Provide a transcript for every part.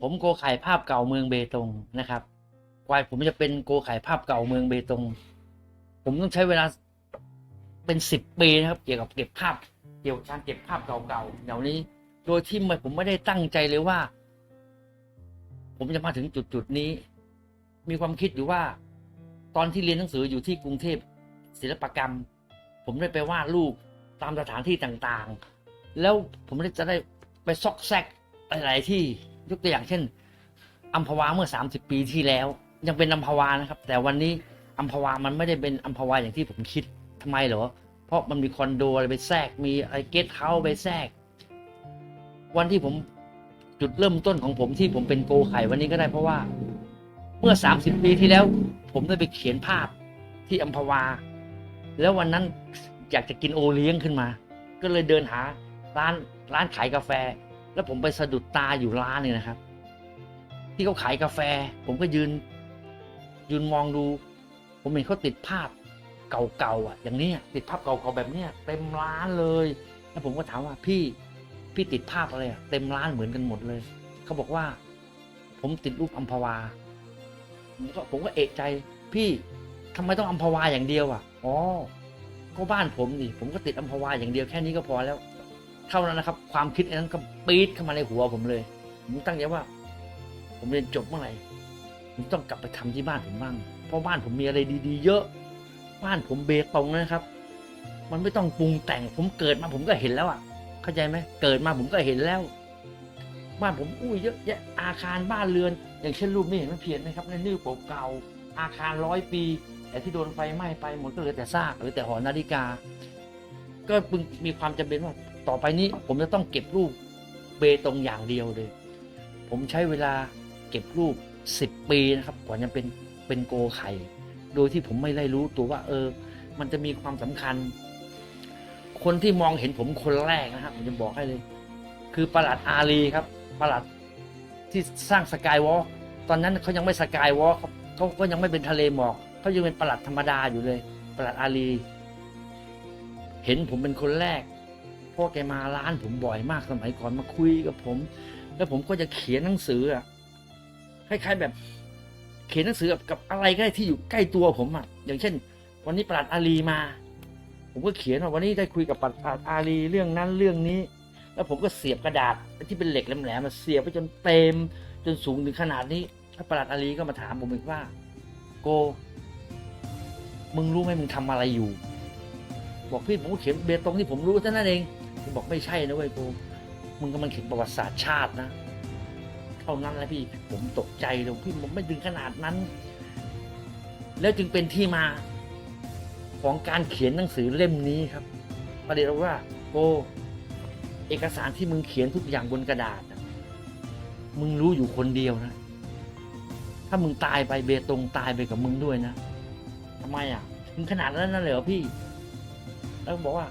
ผมโกไข่ภาพเก่าเมืองเบตงนะครับกว่าผมจะเป็นโกไข่ภาพเก่าเมืองเบตง ผมต้องใช้เวลาเป็นสิบปีนะครับ เกี่ยวกับเก็บภาพ เกี่ยวกับการเก็บภาพเก่าๆเดี๋ยวนี้ โดยที่ไม่ผมไม่ได้ตั้งใจเลยว่า ผมจะมาถึงจุดจุดๆนี้ มีความคิดอยู่ว่า ตอนที่เรียนหนังสืออยู่ที่กรุงเทพศิลปกรรม ผมได้ไปวาดรูปตามสถานที่ต่างๆ แล้วผมได้จะได้ไปซอกแซกหลายๆที่ ยกตัวอย่างเช่นอัมพวาเมื่อ 30 ปีที่แล้ว ยังเป็นอัมพวานะครับ แต่วันนี้อัมพวามันไม่ได้เป็นอัมพวาอย่างที่ผมคิดทำไมเหรอ เพราะมันมีคอนโดอะไรไปแทรกมีอะไรเกสต์เฮาส์ไปแทรก วันที่ผมจุดเริ่มต้นของผมที่ผมเป็นโกไข่วันนี้ก็ได้เพราะว่าเมื่อ 30 ปีที่แล้ว ผมได้ไปเขียนภาพที่อัมพวา แล้ววันนั้นอยากจะกินโอเลี้ยงขึ้นมา ก็เลยเดินหาร้านร้านขายกาแฟ แล้วผมไปสะดุดตาอยู่ร้านหนึงนะครับ ที่เขาขายกาแฟ ผมก็ยืน ยืนมองดู ผมเห็นเขาติดภาพเก่าๆอะ อย่างนี้ติดภาพเก่าๆแบบเนี้ยเต็มร้านเลย แล้วผมก็ถามว่าพี่พี่ติดภาพอะไรอะเต็มร้านเหมือนกันหมดเลย เขาบอกว่า ผมติดรูปอัมพวาผมก็ผมก็เอะใจ พี่ทำไมต้องอัมพวาอย่างเดียวอะอ๋อก็บ้านผมนี่ผมก็ติดอัมพวาอย่างเดียวแค่นี้ก็พอแล้ว เท่านั้นนะครับ ความคิดอันนั้นก็ปี๊ดเข้ามาในหัวผมเลย ผมตั้งใจว่า ผมเรียนจบเมื่อไหร่ผมต้องกลับไปทำที่บ้านผมบ้าง เพราะบ้านผมมีอะไรดีๆ เยอะ บ้านผมเบตงนะครับ มันไม่ต้องปรุงแต่ง ผมเกิดมาผมก็เห็นแล้วอะ เข้าใจไหมเกิดมาผมก็เห็นแล้ว บ้านผมอุ้ยเยอะแยะอาคารบ้านเรือน อย่างเช่นรูปนี้เห็นมันเพี้ยนไหมครับในนิ้วเก่าๆอาคารร้อยปี แต่ที่โดนไฟไหม้ไปหมดก็เหลือแต่ซากหลือแต่หอนาฬิกา ก็มีความจำเป็นว่า ต่อไปนี้ผมจะต้องเก็บรูปเบตงอย่างเดียวเลย ผมใช้เวลาเก็บรูปสิบปีนะครับกว่าจะเป็นเป็นโกไข่โดยที่ผมไม่ได้รู้ตัวว่า เออ มันจะมีความสำคัญ คนที่มองเห็นผมคนแรกนะครับผมจะบอกให้เลย คือประหลัดอาลีครับประหลัดที่สร้างสกายวอล์กตอนนั้นเขายังไม่สกายวอล์กเขาก็ยังไม่เป็นทะเลหมอกเขายังเป็นประหลัดธรรมดาอยู่เลยประหลัดอาลี เห็นผมเป็นคนแรก พ่อแกมาร้านผมบ่อยมากสมัยก่อนมาคุยกับผม แล้วผมก็จะเขียนหนังสืออะคล้ายๆแบบ เขียนหนังสือกับอะไรก็ได้ที่อยู่ใกล้ตัวผมอะอย่างเช่น วันนี้ประหลัดอาลีมา ผมก็เขียนว่าวันนี้ได้คุยกับประหลัดอาลีเรื่องนั้นเรื่องนี้ แล้วผมก็เสียบกระดาษที่เป็นเหล็กแหลมๆมาเสียบไปจนเต็มจนสูงถึงขนาดนี้แล้วประหลัดอาลีก็มาถามผมอีกว่า โก มึงรู้ไหมมึงทำอะไรอยู่ บอกพี่ผมก็เขียนเบตงที่ผมรู้เท่านั้นเอง ผมบอกไม่ใช่นะเว้ยโกมึงกำลังเขียนประวัติศาสตร์ชาตินะเท่านั้นแหละพี่ผมตกใจเลยพี่ผมไม่ถึงขนาดนั้น แล้วจึงเป็นที่มาของการเขียนหนังสือเล่มนี้ครับ ประเด็นว่าโกเอกสารที่มึงเขียนทุกอย่างบนกระดาษนะมึงรู้อยู่คนเดียวนะ ถ้ามึงตายไปเบตงตายไปกับมึงด้วยนะทำไมอะ มึงขนาดนั้นน่ะเลยเหรอพี่ แล้วบอกว่า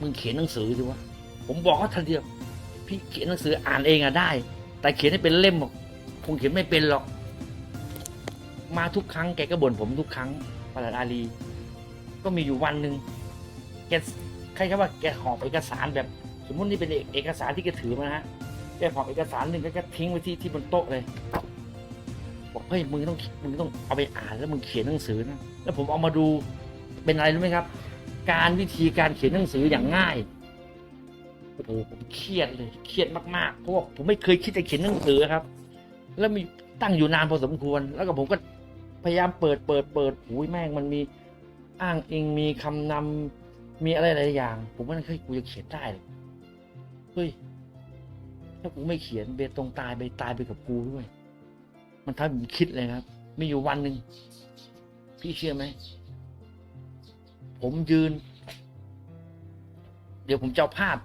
มึงเขียนหนังสือดิวะผมบอกเขาทันเดียวพี่เขียนหนังสืออ่านเองอะได้ แต่เขียนให้เป็นเล่มบอกคงเขียนไม่เป็นหรอก มาทุกครั้งแกก็บ่นผมทุกครั้งประหลัดอาลี ก็มีอยู่วันหนึ่งแกใครก็ว่าแกหอบเอกสารแบบ สมมตินี่เป็นเอกเอกสารที่แกถือมานะฮะแกหอบเอกสารหนึ่งแก็แกทิ้งไว้ที่ที่บนโต๊ะเลยบอกเฮ้ยมึงต้องมึงต้องเอาไปอ่านแล้วมึงเขียนหนังสือนะแล้วผมเอามาดูเป็นอะไรรู้ไหมครับ การวิธีการเขียนหนังสืออย่างง่ายโอ้โหผมเครียดเลยเครียดมากๆเพราะว่าผมไม่เคยคิดจะเขียนหนังสือครับ แล้วมีตั้งอยู่นานพอสมควร แล้วก็ผมก็พยายามเปิดเปิดเปิดหูยแม่งมันมีอ้างอิงมีคำนำมีอะไรหลายอย่าง ผมว่าเฮ้ยกูจะเขียนได้เหรอเฮ้ยถ้ากูไม่เขียนเบตงตายไปตายไปกับกูด้วย มันทำให้ผมคิดเลยครับ มีอยู่วันหนึ่งพี่เชื่อไหม ผมยืน เดี๋ยวผมจะเอาภาพ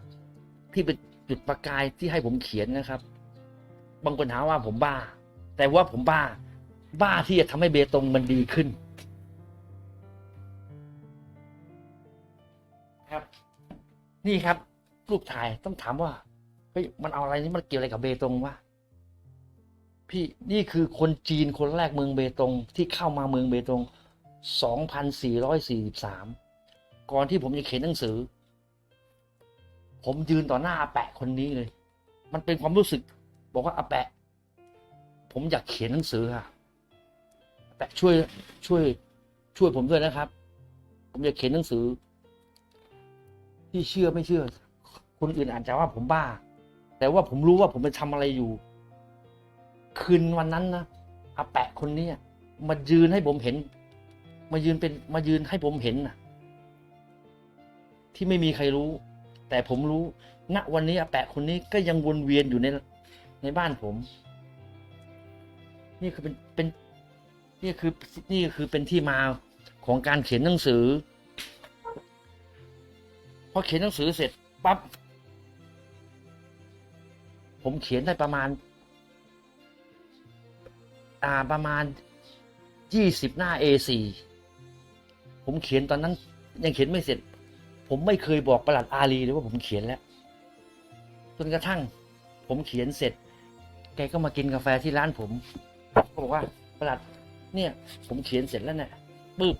ที่เป็นจุดประกายที่ให้ผมเขียนนะครับ บางคนหาว่าผมบ้า แต่ว่าผมบ้า บ้าที่จะทำให้เบตงมันดีขึ้น ครับ นี่ครับ รูปถ่ายต้องถามว่าเฮ้ยมันเอาอะไรนี่มันเกี่ยวอะไรกับเบตงวะพี่นี่คือคนจีนคนแรกเมืองเบตงที่เข้ามาเมืองเบตง 2,443 ก่อนที่ผมจะเขียนหนังสือ ผมยืนต่อหน้าอาแปะคนนี้เลย มันเป็นความรู้สึก บอกว่าอาแปะ ผมอยากเขียนหนังสือค่ะแปะช่วยช่วย ช่วยผมด้วยนะครับ ผมอยากเขียนหนังสือ ที่เชื่อไม่เชื่อ คนอื่นอาจจะว่าผมบ้า แต่ว่าผมรู้ว่าผมไปทำอะไรอยู่ คืนวันนั้นนะอาแปะคนนี้มายืนให้ผมเห็น มายืนเป็นมายืนให้ผมเห็นนะ ที่ไม่มีใครรู้ แต่ผมรู้ณวันนี้อาแปะคนนี้ก็ยังวนเวียนอยู่ในในบ้านผม นี่คือเป็นเป็นนี่คือนี่คือเป็นที่มาของการเขียนหนังสือพอเขียนหนังสือเสร็จปั๊บผมเขียนได้ประมาณ อ่าประมาณยี่สิบหน้า A4 ผมเขียนตอนนั้นยังเขียนไม่เสร็จ ผมไม่เคยบอกประหลัดอาลีเลยว่าผมเขียนแล้วจนกระทั่ง ผมเขียนเสร็จ แกก็มากินกาแฟที่ร้านผมก็บอกว่าประหลัด เนี่ย ผมเขียนเสร็จแล้วเนี่ยปึ๊บ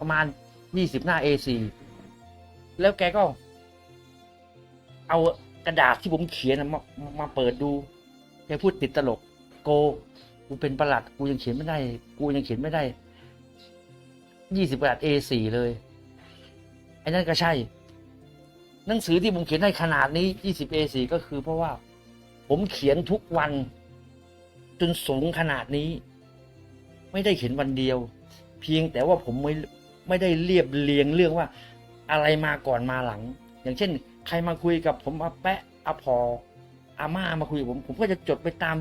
ประมาณยี่สิบหน้า A4 แล้วแกก็ เอากระดาษที่ผมเขียนมามามาเปิดดูแกพูดติดตลก โก กูเป็นประหลัด กูยังเขียนไม่ได้ กูยังเขียนไม่ได้ ยี่สิบกระดาษ A4 เลยไอ้นั่นก็ใช่ หนังสือที่ผมเขียนได้ขนาดนี้20 A4 ก็คือเพราะว่า ผมเขียนทุกวัน จนสูงขนาดนี้ ไม่ได้เขียนวันเดียว เพียงแต่ว่าผมไม่ไม่ได้เรียบเรียงเรื่องว่าอะไรมาก่อนมาหลัง อย่างเช่น ใครมาคุยกับผมอาแปะอาพออาม่ามาคุยกับผมผมก็จะจดไปตาม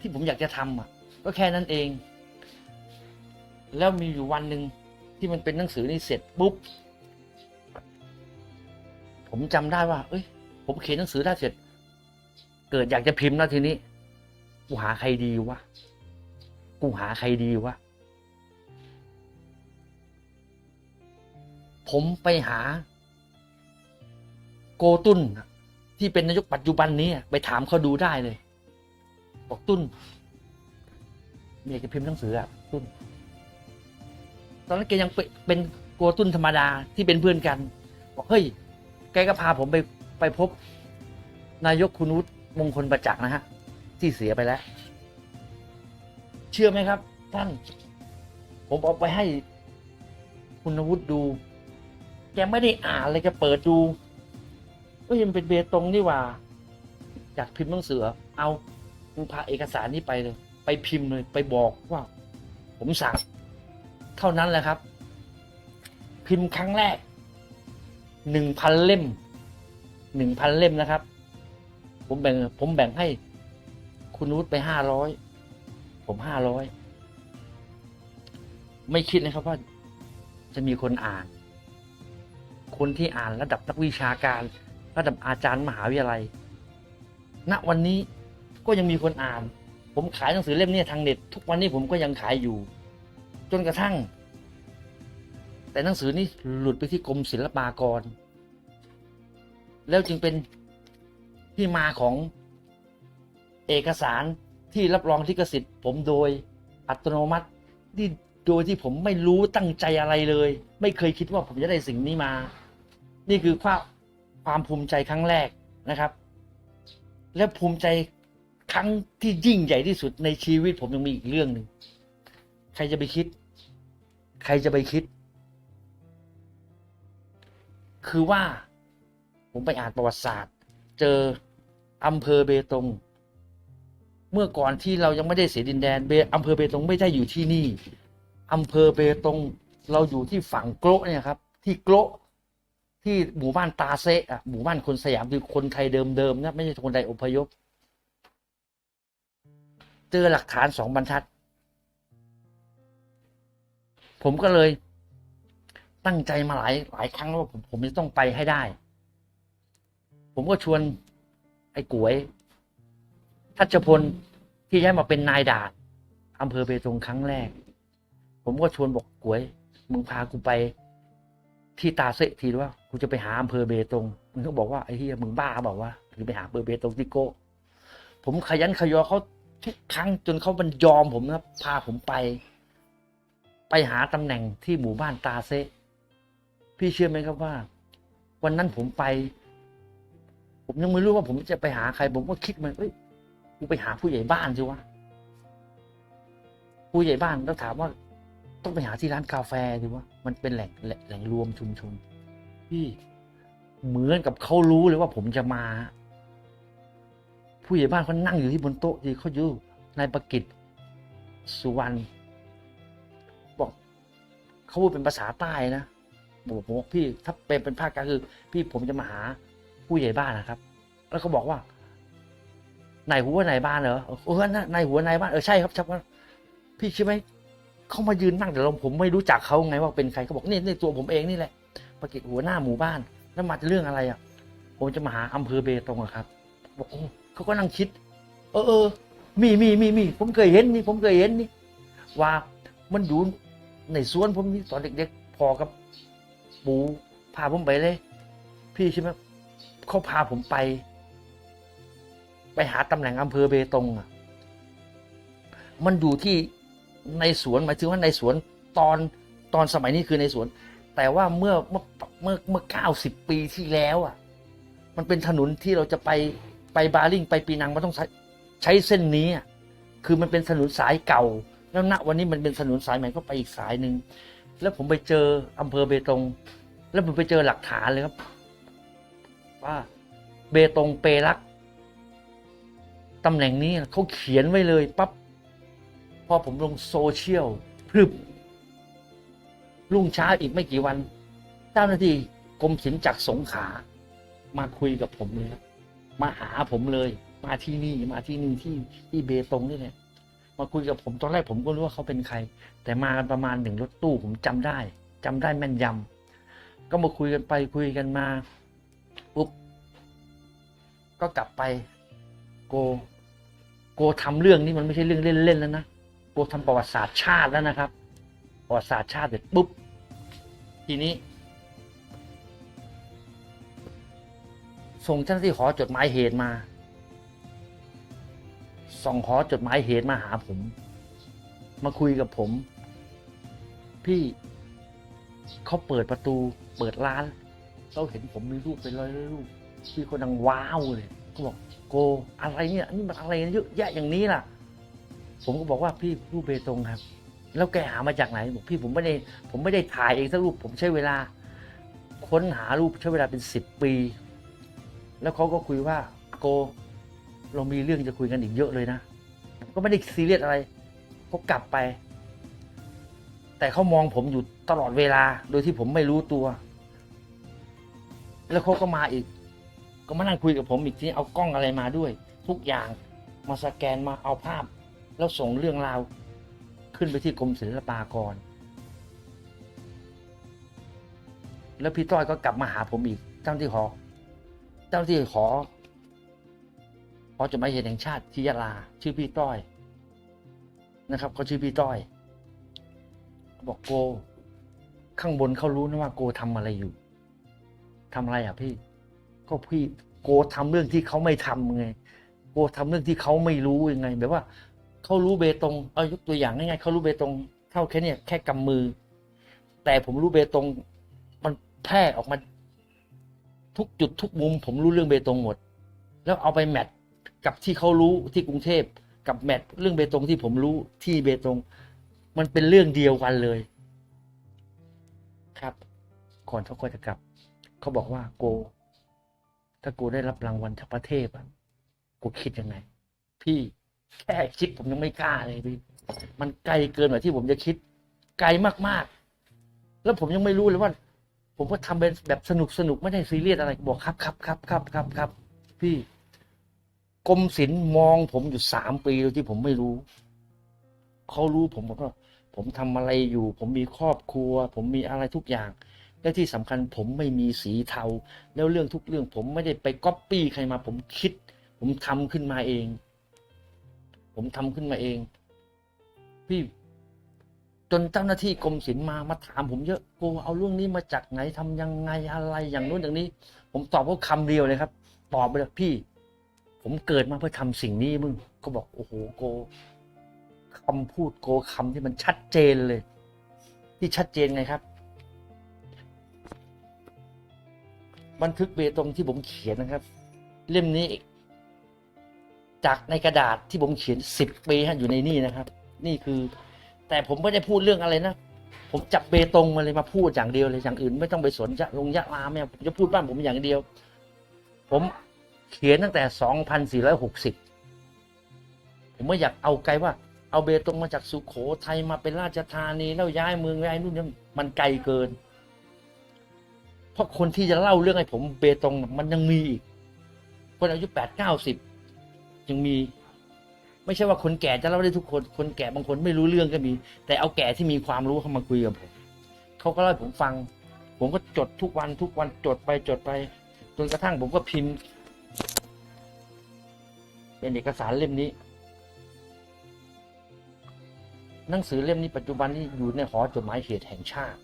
ที่ผมอยากจะทำอะ ก็แค่นั้นเอง แล้วมีอยู่วันหนึ่ง ที่มันเป็นหนังสือนี่เสร็จปุ๊บ ผมจำได้ว่า เอ้ย ผมเขียนหนังสือได้เสร็จ เกิดอยากจะพิมพ์แล้วทีนี้ กูหาใครดีวะ กูหาใครดีวะ ผมไปหา โกตุนที่เป็นนายกปัจจุบันนี้ไปถามเขาดูได้เลย บอกตุ้นเมียจะพิมพ์หนังสืออะตุ้น ตอนนั้นแกยังเป็นเป็นโกตุ้นธรรมดาที่เป็นเพื่อนกัน บอกเฮ้ย แกก็พาผมไปไปพบ นายกคุณวุฒิมงคลประจักษ์นะฮะ ที่เสียไปแล้ว เชื่อไหมครับ ท่าน ผมเอาไปให้คุณวุฒิดู แกไม่ได้อ่านเลยแกเปิดดูก็ยังเป็นเบตงนี่หว่า อยากพิมพ์หนังสือ เอามึงพาเอกสารนี้ไปเลย ไปพิมพ์เลย ไปบอกว่า ผมสั่ง เท่านั้นแหละครับ พิมพ์ครั้งแรกหนึ่งพันเล่มหนึ่งพันเล่มนะครับ ผมแบ่ง ผมแบ่งให้คุณนุชไปห้าร้อยผมห้าร้อยไม่คิดนะครับว่าจะมีคนอ่าน คนที่อ่านระดับนักวิชาการ ระดับอาจารย์มหาวิทยาลัย ณวันนี้ก็ยังมีคนอ่าน ผมขายหนังสือเล่มนี้ทางเน็ต ทุกวันนี้ผมก็ยังขายอยู่ จนกระทั่ง แต่หนังสือนี้หลุดไปที่กรมศิลปากร แล้วจึงเป็นที่มาของเอกสารที่รับรองลิขสิทธิ์ ผมโดยอัตโนมัติที่โดยที่ผมไม่รู้ตั้งใจอะไรเลย ไม่เคยคิดว่าผมจะได้สิ่งนี้มา นี่คือความความภูมิใจครั้งแรกนะครับ และภูมิใจครั้งที่ยิ่งใหญ่ที่สุดในชีวิตผมยังมีอีกเรื่องหนึ่งใครจะไปคิด ใครจะไปคิด คือว่า ผมไปอ่านประวัติศาสตร์ เจออำเภอเบตง เมื่อก่อนที่เรายังไม่ได้เสียดินแดนเบอำเภอเบตงไม่ได้อยู่ที่นี่อำเภอเบตง เราอยู่ที่ฝั่งโกะเนี่ยครับ ที่โกะที่หมู่บ้านตาเซะอะหมู่บ้านคนสยามคือคนไทยเดิมๆนะไม่ใช่คนใดอพยพ เจอหลักฐานสองบรรทัด ผมก็เลยตั้งใจมาหลายหลายครั้งแล้วว่าผมผมจะต้องไปให้ได้ ผมก็ชวนไอ้กวย ทัชพลที่ย้ายมาเป็นนายดาดอำเภอเบตงครั้งแรก ผมก็ชวนบอกกวยมึงพากูไปที่ตาเซทีว่ากูจะไปหาอำเภอเบตงมึงก็บอกว่าไอ้เฮียมึงบ้าบอกว่าหรือไปหาอำเภอเบตงที่โกะผมขยันขยอเขาทุกครั้งจนเขาบรรยอมผมนะครับพาผมไป ไปหาตำแหน่งที่หมู่บ้านตาเซพี่เชื่อไหมครับว่า วันนั้นผมไป ผมยังไม่รู้ว่าผมจะไปหาใคร ผมก็คิดมันเอ้ยกูไปหาผู้ใหญ่บ้านสิวะผู้ใหญ่บ้านต้องถามว่า ต้องไปหาที่ร้านกาแฟสิวะมันเป็นแหล่งแหล่งรวมชุมชนพี่เหมือนกับเขารู้เลยว่าผมจะมา ผู้ใหญ่บ้านเขานั่งอยู่ที่บนโต๊ะที่เขาอยู่นายประกิตสุวรรณ เขาพูดเป็นภาษาใต้นะบอกผมบอกพี่ถ้าเป็นเป็นภาคกลางคือ พี่ผมจะมาหาผู้ใหญ่บ้านนะครับ แล้วเขาบอกว่านายหัวนายบ้านเหรอเออนายหัวนายบ้านเออใช่ครับครับพี่ใช่ไหมเขามายืนนั่งแต่เราผมไม่รู้จักเขาไงว่าเป็นใครเขาบอกนี่นี่ตัวผมเองนี่แหละประกิตหัวหน้าหมู่บ้าน แล้วมาจะเรื่องอะไรอะ ผมจะมาหาอำเภอเบตงอะครับ บอกเขาก็นั่งคิด เออเออมีมีมีมีผมเคยเห็นนี่ผมเคยเห็นนี่ว่ามันอยู่ ในสวนผมนี่ตอนเด็กๆพอกับปูพาผมไปเลย พี่ใช่ไหมเขาพาผมไป ไปหาตำแหน่งอำเภอเบตงอะ มันอยู่ที่ในสวนหมายถึงว่าในสวนตอนตอนสมัยนี้คือในสวน แต่ว่าเมื่อเมื่อเมื่อเมื่อเก้าสิบปีที่แล้วอะ มันเป็นถนนที่เราจะไปไปบาลิงไปปีนังมันต้องใช้ใช้เส้นนี้อะคือมันเป็นถนนสายเก่า แล้วณวันนี้มันเป็นถนนสายใหม่ก็ไปอีกสายหนึ่งแล้วผมไปเจออำเภอเบตง แล้วผมไปเจอหลักฐานเลยครับ ว่าเบตงเปรักตำแหน่งนี้เขาเขียนไว้เลยปั๊บพอผมลงโซเชียลพรึบรุ่งเช้าอีกไม่กี่วัน เจ้าหน้าที่กรมศิลป์จากสงขา มาคุยกับผมเลยมาหาผมเลย มาที่นี่มาที่นี่ที่ที่เบตงนี่แหละ มาคุยกับผมตอนแรกผมก็รู้ว่าเขาเป็นใคร แต่มากันประมาณหนึ่งรถตู้ผมจำได้จำได้แม่นยำก็มาคุยกันไปคุยกันมาปุ๊บก็กลับไปโก โกทำเรื่องนี้มันไม่ใช่เรื่องเล่นๆแล้วนะโกทำประวัติศาสตร์ชาติแล้วนะครับประวัติศาสตร์ชาติเสร็จปุ๊บทีนี้ ส่งเจ้าหน้าที่ขอจดหมายเหตุมา ส่งขอจดหมายเหตุมาหาผม มาคุยกับผม พี่เขาเปิดประตูเปิดร้านเขาเห็นผมมีรูปเป็นร้อยๆรูปพี่คนดังว้าวเลยเขาบอกโกอะไรเนี่ยนี่มันอะไรเยอะแยะอย่างนี้ล่ะ ผมก็บอกว่าพี่รูปเบตงครับ แล้วแกหามาจากไหนบอกพี่ผมไม่ได้ผมไม่ได้ถ่ายเองสักรูป ผมใช้เวลา ค้นหารูปใช้เวลาเป็นสิบปี แล้วเขาก็คุยว่าโก เรามีเรื่องจะคุยกันอีกเยอะเลยนะ ก็ไม่ได้ซีเรียสอะไรเขากลับไป แต่เขามองผมอยู่ตลอดเวลา โดยที่ผมไม่รู้ตัว แล้วเขาก็มาอีก ก็มานั่งคุยกับผมอีกทีเอากล้องอะไรมาด้วย ทุกอย่างมาสแกนมาเอาภาพ แล้วส่งเรื่องราว ขึ้นไปที่กรมศิลปากร แล้วพี่ต้อยก็กลับมาหาผมอีกเจ้าที่ขอเจ้าหน้าที่ขอ ขอจดหมายเหตุแห่งชาติที่ยะลา ชื่อพี่ต้อยนะครับเขาชื่อพี่ต้อยบอกโก ข้างบนเขารู้นะว่าโกทำอะไรอยู่ทำอะไรอะพี่ ก็พี่โกทำเรื่องที่เขาไม่ทำไง โกทำเรื่องที่เขาไม่รู้ยังไง แบบว่าเขารู้เบตงเอายกตัวอย่างง่ายๆเขารู้เบตงเท่าแค่เนี่ยแค่กำมือ แต่ผมรู้เบตงมันแพร่ออกมา ทุกจุดทุกมุม ผมรู้เรื่องเบตงหมด แล้วเอาไปแมท กับที่เขารู้ที่กรุงเทพกับแมทเรื่องเบตงที่ผมรู้ที่เบตง มันเป็นเรื่องเดียวกันเลย ครับก่อนเขาก็จะกลับ เขาบอกว่าโก ถ้ากูได้รับรางวัลจากประเทศอะกูคิดยังไง พี่แค่คิดผมยังไม่กล้าเลยพี่มันไกลเกินกว่าที่ผมจะคิด ไกลมากๆ แล้วผมยังไม่รู้เลยว่า ผมก็ทำเป็นแบบสนุกสนุกไม่ได้ซีเรียสอะไรบอกครับครับครับครับครับครับพี่ กรมศิลป์มองผมอยู่สามปีโดยที่ผมไม่รู้ เขารู้ผมบอกว่าผมทำอะไรอยู่ ผมมีครอบครัว ผมมีอะไรทุกอย่าง และที่สำคัญผมไม่มีสีเทา แล้วเรื่องทุกเรื่อง ผมไม่ได้ไปก๊อปปี้ใครมา ผมคิด ผมทำขึ้นมาเอง ผมทำขึ้นมาเอง พี่จนเจ้าหน้าที่กรมศิลป์มามาถามผมเยอะโกเอาเรื่องนี้มาจากไหนทำยังไงอะไรอย่างนู้นอย่างนี้ ผมตอบว่าคำเดียวเลยครับ ตอบไปเลยพี่ ผมเกิดมาเพื่อทำสิ่งนี้มึงก็บอกโอ้โหโกคำพูดโกคำที่มันชัดเจนเลย ที่ชัดเจนไงครับ บันทึกเบตงที่ผมเขียนนะครับ เล่มนี้ จากในกระดาษที่ผมเขียนสิบปีฮะอยู่ในนี่นะครับ นี่คือ แต่ผมไม่ได้พูดเรื่องอะไรนะผมจับเบตงมาเลยมาพูดอย่างเดียวเลยอย่างอื่น ไม่ต้องไปสนจะลงยะลาไม่เอาผมจะพูดบ้านผมอย่างเดียว ผม เขียนตั้งแต่สองพันสี่ร้อยหกสิบผมไม่อยากเอาไกลว่า เอาเบตงมาจากสุโขทัยมาเป็นราชธานีแล้วย้ายเมืองย้ายนู่นนี่มันไกลเกิน เพราะคนที่จะเล่าเรื่องให้ผมเบตงมันยังมีอีกคนอายุแปดเก้าสิบยังมี ไม่ใช่ว่าคนแก่จะเล่าได้ทุกคน คนแก่บางคนไม่รู้เรื่องก็มี แต่เอาแก่ที่มีความรู้เข้ามาคุยกับผมเขาก็เล่าผมฟัง ผมก็จดทุกวันทุกวันจดไปจดไปจนกระทั่งผมก็พิมพ์ เป็นเอกสารเล่มนี้ หนังสือเล่มนี้ปัจจุบันนี้อยู่ในหอจดหมายเหตุแห่งชาติ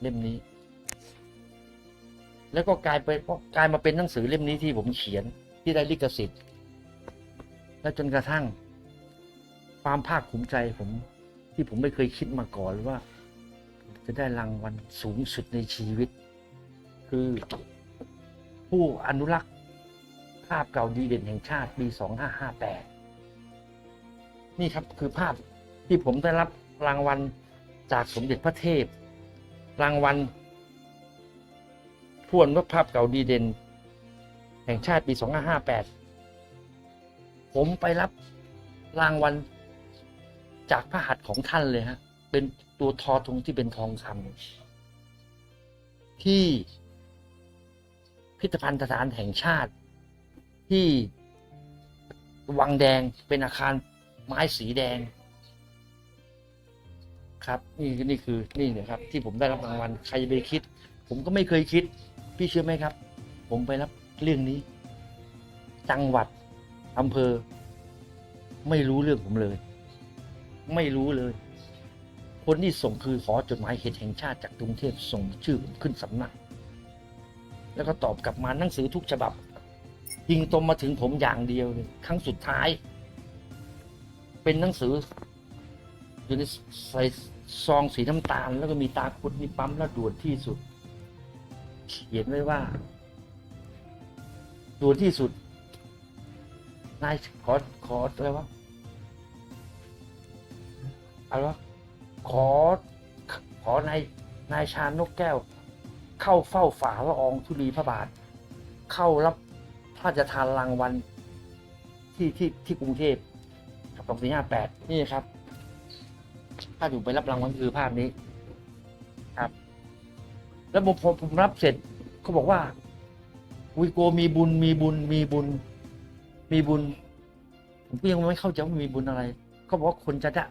เล่มนี้ แล้วก็กลายไปกลายมาเป็นหนังสือเล่มนี้ที่ผมเขียนที่ได้ลิขสิทธิ์ และจนกระทั่ง ความภาคภูมิใจผมที่ผมไม่เคยคิดมาก่อนว่า จะได้รางวัลสูงสุดในชีวิต คือผู้อนุรักษ์ ภาพเก่าดีเด่นแห่งชาติปี 2558 นี่ครับคือภาพที่ผมได้รับรางวัลจากสมเด็จพระเทพ รางวัลผู้อนุรักษ์ภาพเก่าดีเด่น แห่งชาติปี 2558 ผมไปรับรางวัลจากพระหัตถ์ของท่านเลยฮะ เป็นตัวทอทงที่เป็นทองคำที่พิพิธภัณฑ์สถานแห่งชาติ ที่วังแดงเป็นอาคารไม้สีแดง ครับนี่นี่คือนี่นะครับ ที่ผมได้รับรางวัลใครจะไปคิด ผมก็ไม่เคยคิด พี่เชื่อไหมครับ ผมไปรับเรื่องนี้ จังหวัดอำเภอ ไม่รู้เรื่องผมเลย ไม่รู้เลย คนที่ส่งคือขอจดหมายเหตุแห่งชาติจากกรุงเทพส่งชื่อผมขึ้นสำนัก แล้วก็ตอบกลับมาหนังสือทุกฉบับ ยิงตรงมาถึงผมอย่างเดียวเลยครั้งสุดท้าย เป็นหนังสืออยู่ในใส่ซองสีน้ำตาล แล้วก็มีตาคุดมีปั๊มแล้วด่วนที่สุด เขียนไว้ว่าด่วนที่สุดนายขอขออะไรวะอะไรวะขอ ขอนายนายชาญนกแก้ว เข้าเฝ้าฝ่าละอองธุลีพระบาท เข้ารับ พระราชทานรางวัลที่ที่ที่กรุงเทพกับสองสี่ห้าแปดนี่ครับ ถ้าอยู่ไปรับรางวัลคือภาพนี้ครับ แล้วผมผมรับเสร็จเขาบอกว่าวิโกมีบุญมีบุญมีบุญ มีบุญ ผมก็ยังไม่เข้าใจว่ามีบุญอะไรเขาบอกว่าคนจะได้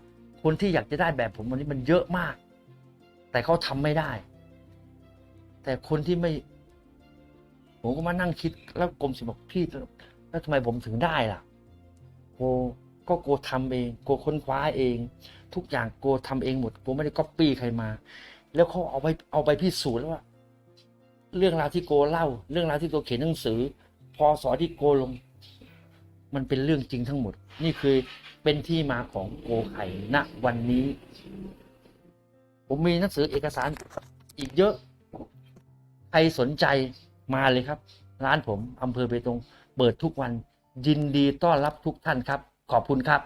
คนที่อยากจะได้แบบผมวันนี้มันเยอะมาก แต่เขาทำไม่ได้ แต่คนที่ไม่ ผมก็มานั่งคิดแล้วกรมศิลป์บอกพี่แล้วทำไมผมถึงได้ล่ะโกก็โกทำเองโกค้นคว้าเอง ทุกอย่างโกทำเองหมดโกไม่ได้ก๊อปปี้ใครมา แล้วเขาเอาไปเอาไปพิสูจน์แล้วว่า เรื่องราวที่โกเล่า เรื่องราวที่โกเขียนหนังสือ พอสอที่โกลง มันเป็นเรื่องจริงทั้งหมด นี่คือเป็นที่มาของโกไข่ณวันนี้ ผมมีหนังสือเอกสารอีกเยอะ ใครสนใจ มาเลยครับ ร้านผมอำเภอเบตงเปิดทุกวันยินดีต้อนรับทุกท่านครับ ขอบคุณครับ